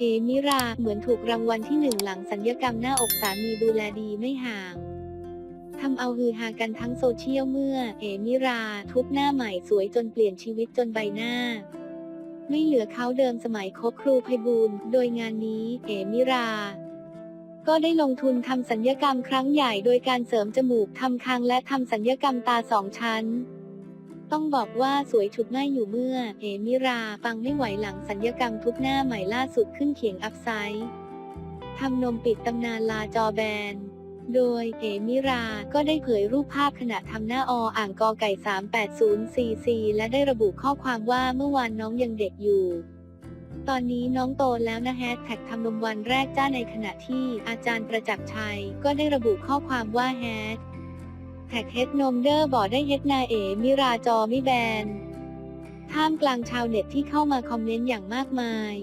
เอมิราเหมือนถูกรางวัลที่หนึ่งหลังสัญญกรรมหน้าอกสามีดูแลดีไม่ห่างทำเอาฮือฮากันทั้งโซเชียลเมื่อ เอมิราทุบหน้าใหม่สวยจนเปลี่ยนชีวิตจนใบหน้า ไม่เหลือเขาเดิมสมัยคบครูไพบูลโดยงานนี้ เอมิรา ก็ได้ลงทุนทำสัญญกรรมครั้งใหญ่โดยการเสริมจมูกทำคางและทำสัญญกรรมตาสองชั้น ต้องบอกว่าสวยฉุดไม่อยู่เมื่อ เอมิราปังไม่ไหวหลังสัญญกรรมทุบหน้าใหม่ล่าสุดขึ้นเขียงอัพไซด์ทำนมปิดตำนานลาจอแบน โดยเอมิราก็ได้เผยรูปภาพขณะทำหน้าออ่างกอไก่ 38044และได้ระบุข้อความว่าเมื่อวานน้องยังเด็กอยู่ ตอนนี้น้องโตแล้วนะแฮชแท็กทำนมวันแรกจ้าในขณะที่อาจารย์ประจักษ์ชัย ก็ได้ระบุข้อความว่าแฮช แท็กเฮดนมเดอร์บอกได้เฮดนาเอมิราจอไม่แบนท่ามกลางชาวเน็ตที่เข้ามาคอมเมนต์อย่างมากมาย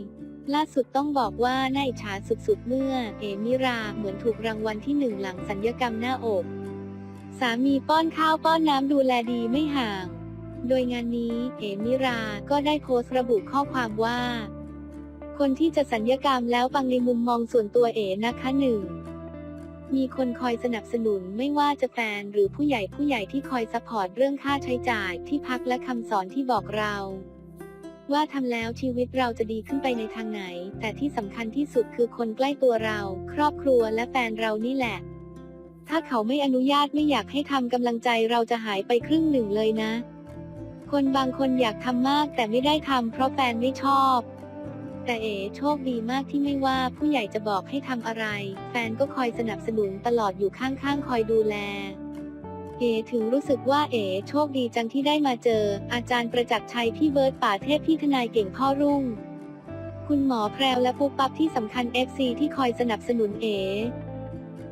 ล่าสุดต้องบอกว่าน่าอิจฉาสุดๆ เมื่อ เอมิราเหมือนถูกรางวัลที่หนึ่งหลังสัญญกรรมหน้าอก สามีป้อนข้าวป้อนน้ำดูแลดีไม่ห่าง โดยงานนี้เอมิราก็ได้โพสต์ระบุข้อความว่า คนที่จะสัญญกรรมแล้วฟังในมุมมองส่วนตัวเอนะคะหนึ่ง มีคนคอยสนับสนุนไม่ว่าจะแฟนหรือผู้ใหญ่ผู้ใหญ่ที่คอยซัพพอร์ตเรื่องค่าใช้จ่ายที่พักและคำสอนที่บอกเรา ว่าทำแล้วชีวิตเราจะดีขึ้นไปในทางไหน แต่ที่สำคัญที่สุดคือคนใกล้ตัวเรา ครอบครัวและแฟนเรานี่แหละ ถ้าเขาไม่อนุญาตไม่อยากให้ทำกำลังใจเราจะหายไปครึ่งหนึ่งเลยนะ คนบางคนอยากทำมากแต่ไม่ได้ทำเพราะแฟนไม่ชอบ แต่เอ๋โชคดีมากที่ไม่ว่าผู้ใหญ่จะบอกให้ทำอะไร แฟนก็คอยสนับสนุนตลอดอยู่ข้างๆ คอยดูแล เอ๋ถึงรู้สึกว่าเอ๋โชคดีจังที่ได้มาเจอ อาจารย์ประจักษ์ชัยพี่เบิร์ตป่าเทพพี่ทนายเก่งพ่อรุ่ง คุณหมอแพรวและปุ๊บปั๊บที่สำคัญ FC ที่คอยสนับสนุนเอ๋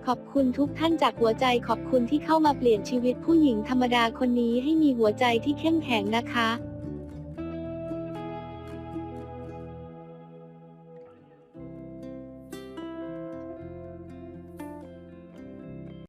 ขอบคุณทุกท่านจากหัวใจขอบคุณที่เข้ามาเปลี่ยนชีวิตผู้หญิงธรรมดาคนนี้ให้มีหัวใจที่เข้มแข็งนะคะ